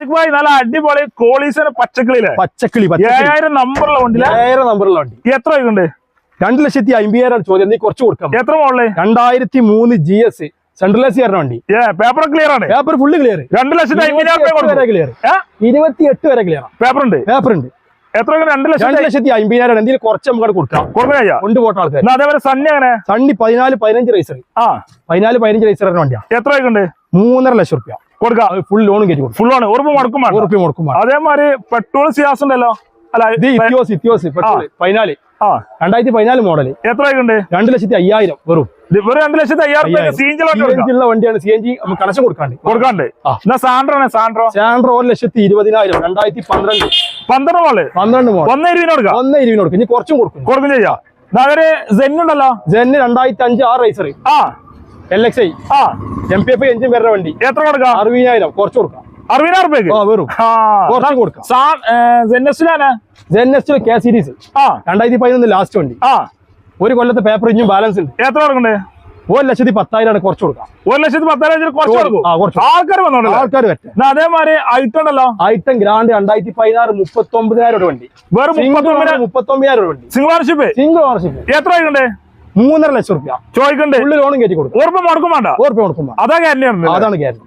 ഭായി നല്ല അടിപൊളി കോളീസിന് പച്ചക്കിളിയിലെ പച്ചക്കിളി ഏഴായിരം നമ്പറുള്ള വണ്ടിയിലെ ഏഴായിരം നമ്പറുള്ള വണ്ടി. എത്ര ഉണ്ട് രണ്ട് ലക്ഷത്തി അമ്പതിനായിരം ചോദ്യം. നീ കുറച്ച് കൊടുക്കാം. എത്ര മോളിൽ രണ്ടായിരത്തി മൂന്ന് G S central A C വണ്ടി പേപ്പർ ക്ലിയർ ആണ്. പേപ്പർ ഫുള്ള് ക്ലിയർ രണ്ട് ലക്ഷത്തി അമ്പതിനായിരം ക്ലിയർ ക്ലിയർ ഇരുപത്തിയെട്ട് വരെ ക്ലിയർ പേപ്പർ ഉണ്ട്. പേപ്പർ ഉണ്ട്. എത്ര രണ്ട് ലക്ഷം രണ്ട് ലക്ഷത്തി അമ്പതിനായിരം എന്തെങ്കിലും കുറച്ച് നമുക്ക് കൊടുക്കാം. കൊണ്ട് പോട്ട ആൾക്കാർ അതേപോലെ സണ്ണി അങ്ങനെ സണ്ണി പതിനാല് പതിനഞ്ച് റേസർ ആ. പതിനാല് പതിനഞ്ച് റേസർ വണ്ടിയാണ് എത്ര ഉണ്ട് മൂന്നര ലക്ഷം റുപ്യ. കൊടുക്കാം. ഫുൾ ലോണും കയറ്റി കൊടുക്കും ഫുൾ ആണ് ഉറപ്പ് മുടക്കും ഉറപ്പ് മുടക്കും. അതേമാതിരി പെട്രോൾ സിയാസ് ഉണ്ടല്ലോ. അല്ല ഇത് ഇത്യോസ് പതിനാല്. ആ. രണ്ടായിരത്തി പതിനാല് മോഡൽ എത്ര ഉണ്ട് രണ്ട് ലക്ഷത്തി അയ്യായിരം വെറും. വെറും രണ്ട് ലക്ഷത്തി അയ്യായിരം വണ്ടിയാണ് സി എൻ ജി നമുക്ക് കണക്ഷൻ കൊടുക്കാണ്ട്. കൊടുക്കാണ്ട്. ആ. സാൻഡ്രോ സാൻഡ്രോ സാൻഡ്രോ ഒരു ലക്ഷത്തി ഇരുപതിനായിരം. രണ്ടായിരത്തി പന്ത്രണ്ട്. പന്ത്രണ്ട് മോൾ പന്ത്രണ്ട് മോഡൽ ഒന്ന് ഇരുപതിന് കൊടുക്കാം. ഒന്ന് ഇരുപതിന് കൊടുക്കും. ഇനി കുറച്ചും കൊടുക്കും. കൊടുക്കും ചെയ്യാം. സെൻ ഉണ്ടല്ലോ. ജെന്ന് രണ്ടായിരത്തി അഞ്ച് ആറ് റൈസർ ആ. എൽ എക്സ് ഐ ആ. എം പി എഫ് എഞ്ചിൻ വരുന്ന വണ്ടി. എത്ര കൊടുക്കാം? അറുപതിനായിരം. കുറച്ച് കൊടുക്കാം. അറുപതിനായിരം കെ സീരീസ് ആ. രണ്ടായിരത്തി പതിനൊന്ന് ലാസ്റ്റ് വണ്ടി. ആ. ഒരു കൊല്ലത്തെ പേപ്പർ ഇഞ്ഞും ബാലൻസ് ഉണ്ട്. എത്ര കൊടുക്കണ്ടേ? ഒരു ലക്ഷത്തി പത്തായിരം കുറച്ച് കൊടുക്കാം. ഒരു ലക്ഷത്തി പത്തായിരം കുറച്ച് കൊടുക്കും. ആൾക്കാർ പറ്റും അതേമാതിരി ഐറ്റം ഉണ്ടല്ലോ? ഐറ്റം ഗ്രാൻഡ് രണ്ടായിരത്തി പതിനാറ് മുപ്പത്തി ഒമ്പതിനായിരം വണ്ടി. വെറും മുപ്പത്തി ഒമ്പതിനായിരം വണ്ടി. സിംഗിൾ ഓണർഷിപ്പ് സിംഗിൾ ഓണർഷിപ്പ് എത്ര ആയിക്കണ്ടേ മൂന്നര ലക്ഷം റുപ്യ. ചോദിക്കണ്ടേ. ഉള്ളിൽ ലോണും കയറ്റി കൊടുക്കും. ഉറപ്പ് മുടക്കും വേണ്ട. ഓർപ്പ് മുടക്കും അതാ ഗ്യാരണ്ടി അതാണ് ഗ്യാരണ്ടി